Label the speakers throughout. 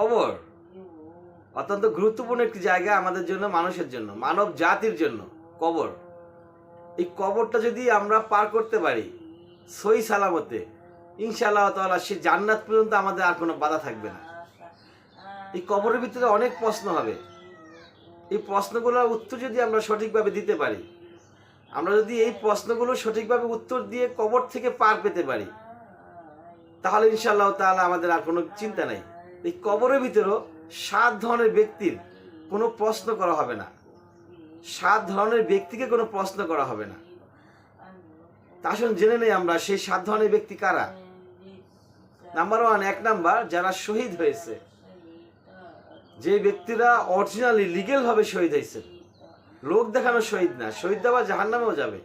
Speaker 1: কবর অত্যন্ত গুরুত্বপূর্ণ একটি জায়গা আমাদের জন্য, মানুষের জন্য, মানব জাতির জন্য, কবর। এই কবরটা যদি আমরা পার করতে পারি সই সালামতে, ইনশাআল্লাহ তাআলা সে জান্নাত পর্যন্ত আমাদের আর কোনো বাধা থাকবে না। এই কবরের ভিতরে অনেক প্রশ্ন হবে। এই প্রশ্নগুলোর উত্তর যদি আমরা সঠিকভাবে দিতে পারি, আমরা যদি এই প্রশ্নগুলো সঠিকভাবে উত্তর দিয়ে কবর থেকে পার পেতে পারি, তাহলে ইনশাআল্লাহ তাহলে আমাদের আর কোনো চিন্তা নেই। এই কবরের ভিতরেও সাত ধরনের ব্যক্তির কোনো প্রশ্ন করা হবে না। সাত ধরনের ব্যক্তিকে কোনো প্রশ্ন করা হবে না। আসুন জেনে নেই আমরা, সেই সাত ধরনের ব্যক্তি কারা? নাম্বার ওয়ান এক নাম্বার, যারা শহীদ হয়েছে। যে ব্যক্তিরা অরিজিনালি লিগেল ভাবে শহীদ হয়েছে। লোক দেখানো শহীদ না, শহীদ দেওয়া জাহান নামেও যাবে।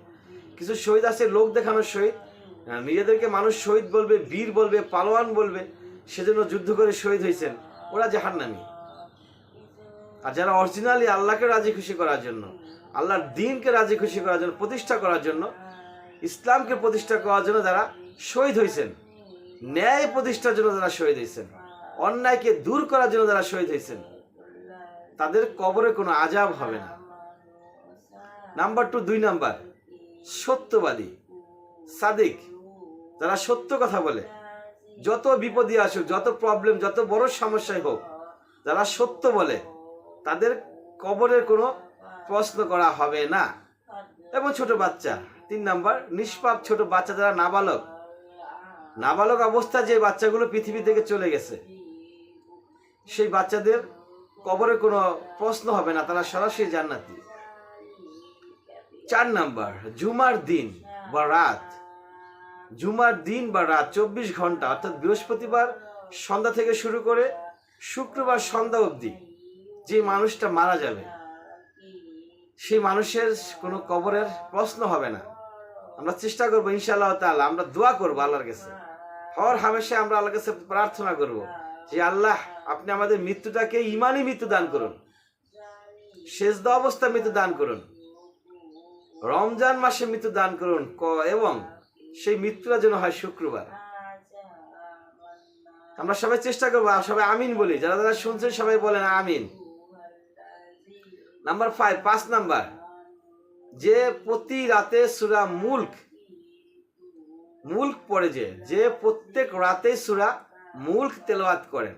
Speaker 1: কিছু শহীদ আছে, লোক দেখানো শহীদ। নিজেদেরকে মানুষ শহীদ বলবে, বীর বলবে, পালোয়ান বলবে। সেজন্য যুদ্ধ করে শহীদ হয়েছেন। ওরা জাহান্নামী। আর যারা অরিজিনালি আল্লাহকে রাজি খুশি করার জন্য, আল্লাহর দিনকে রাজি খুশি করার জন্য, প্রতিষ্ঠা করার জন্য, ইসলামকে প্রতিষ্ঠা করার জন্য যারা শহীদ হয়েছেন, ন্যায় প্রতিষ্ঠার জন্য যারা শহীদ হয়েছেন, অন্যায়কে দূর করার জন্য যারা শহীদ হয়েছেন, তাদের কবরে কোনো আজাব হবে না। নাম্বার টু দুই নাম্বার, সত্যবাদী, সাদিক, যারা সত্য কথা বলে যত বিপদে আসুক, যত প্রবলেম যত বড় সমস্যাই হোক, যারা সত্য বলে, তাদের কবরের কোনো প্রশ্ন করা হবে না। এবং ছোট বাচ্চা, তিন নাম্বার, নিষ্পাপ ছোট বাচ্চা যারা নাবালক নাবালক অবস্থায় যে বাচ্চাগুলো পৃথিবী থেকে চলে গেছে, সেই বাচ্চাদের কবরে কোনো প্রশ্ন হবে না, তারা সরাসরি জান্নাতি। চার নাম্বার, জুমার দিন বা রাত। জুমার দিন বা রাত চব্বিশ ঘণ্টা, অর্থাৎ বৃহস্পতিবার সন্ধ্যা থেকে শুরু করে শুক্রবার সন্ধ্যা অবধি যে মানুষটা মারা যাবে, সেই মানুষের কোনো কবরের প্রশ্ন হবে না। আমরা চেষ্টা করব, ইনশাআল্লাহ তাআলা, আমরা দোয়া করব আল্লাহর কাছে। হর হামেশা আমরা আল্লাহর কাছে প্রার্থনা করব যে, আল্লাহ, আপনি আমাদের মৃত্যুটাকে ইমানই মৃত্যু দান করুন। শেষ অবস্থা মৃত্যু দান করুন। রমজান মাসে মৃত্যু দান করুন। এবং সেই মৃত্যুটা যেন হয় শুক্রবার। আমরা সবাই চেষ্টা করব সবাই আমিন বলি। যারা যারা শুনছেন সবাই বলেন আমিন। নাম্বার ফাইভ পাঁচ নাম্বার। যে প্রতি রাতে সুরা মুল্ক মুল্ক পড়ে যে যে প্রত্যেক রাতে সুরা মুল্ক তেলাওয়াত করেন,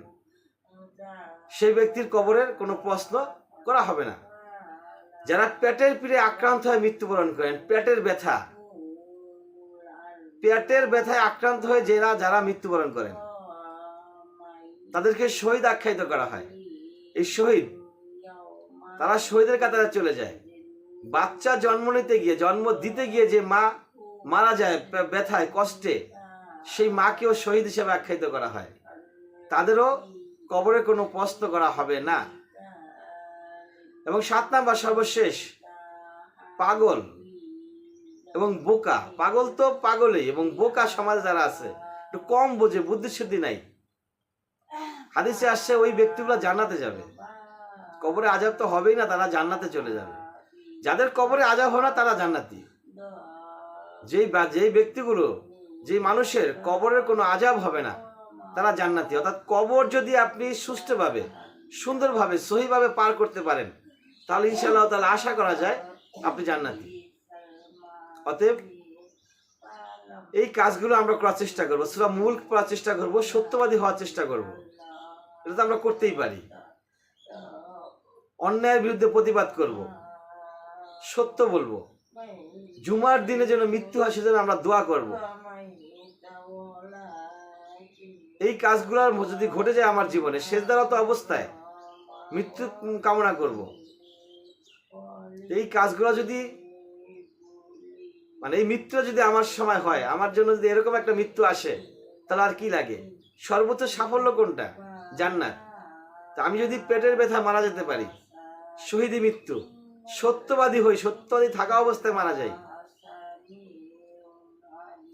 Speaker 1: সেই ব্যক্তির কবরের কোনো প্রশ্ন করা হবে না। যারা পেটের পিড়ে আক্রান্ত হয়ে মৃত্যুবরণ করেন, পেটের ব্যথা পেটের ব্যথায় আক্রান্ত হয়ে যারা যারা মৃত্যুবরণ করেন। তাদেরকে শহীদ আখ্যায়িত করা হয়। এই শহীদ, তারা শহীদের কাতারে চলে যায়। বাচ্চা জন্ম নিতে গিয়ে, জন্ম দিতে গিয়ে যে মা মারা যায় ব্যথায়, কষ্টে, সেই মাকেও শহীদ হিসেবে আখ্যায়িত করা হয়। তাদেরও কবরে কোনো প্রশ্ন করা হবে না। এবং সাত নাম্বার সর্বশেষ, পাগল এবং বোকা, পাগল তো পাগলই এবং বোকা সমাজে যারা আছে, একটু কম বোঝে, বুদ্ধিশুদ্ধি নাই। হাদিসে আসছে, ওই ব্যক্তিগুলো জান্নাতে যাবে। কবরে আজাব তো হবেই না, তারা জান্নাতে চলে যাবে। যাদের কবরে আজাব হয় না, তারা জান্নাতি। যেই বা, যেই ব্যক্তিগুলো যে মানুষের কবরের কোনো আজাব হবে না, তারা জান্নাতি। অর্থাৎ কবর যদি আপনি সুষ্ঠুভাবে, সুন্দরভাবে, সহিভাবে পার করতে পারেন, তাহলে ইনশাআল্লাহ তাহলে আশা করা যায় আপনি জান্নাতি। অতএব এই কাজগুলো আমরা করার চেষ্টা করব, সুরা মূল করার চেষ্টা করব, সত্যবাদী হওয়ার চেষ্টা করব। এটা তো আমরা করতেই পারি। অন্যায়ের বিরুদ্ধে প্রতিবাদ করব। সত্য বলব। জুমার দিনে যেন মৃত্যু হয়, সেজন্য আমরা দোয়া করব। এই কাজগুলোর যদি ঘটে যায় আমার জীবনে শেষ দ্বারত অবস্থায় মৃত্যু কামনা করব। এই কাজগুলো যদি মানে এই মৃত্যু যদি আমার সময় হয়, আমার জন্য যদি এরকম একটা মৃত্যু আসে, তাহলে আর কি লাগে? সর্বোচ্চ সাফল্য কোনটা? জান্নাত। তা আমি যদি পেটের ব্যথা মারা যেতে পারি, শহীদি মৃত্যু সত্যবাদী হই, সত্যবাদী থাকা অবস্থায় মারা যাই,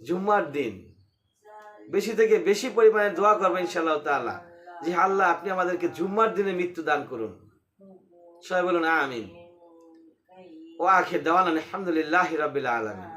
Speaker 1: জুম্মার দিন, বেশি থেকে বেশি পরিমাণে দোয়া করবেন ইনশাআল্লাহ তাআলা, যে আল্লাহ আপনি আমাদেরকে জুম্মার দিনে মৃত্যু দান করুন। সবাই বলুন, আমিন। ও আখের দেওয়ান আলহামদুলিল্লাহ রাবিল আলমিন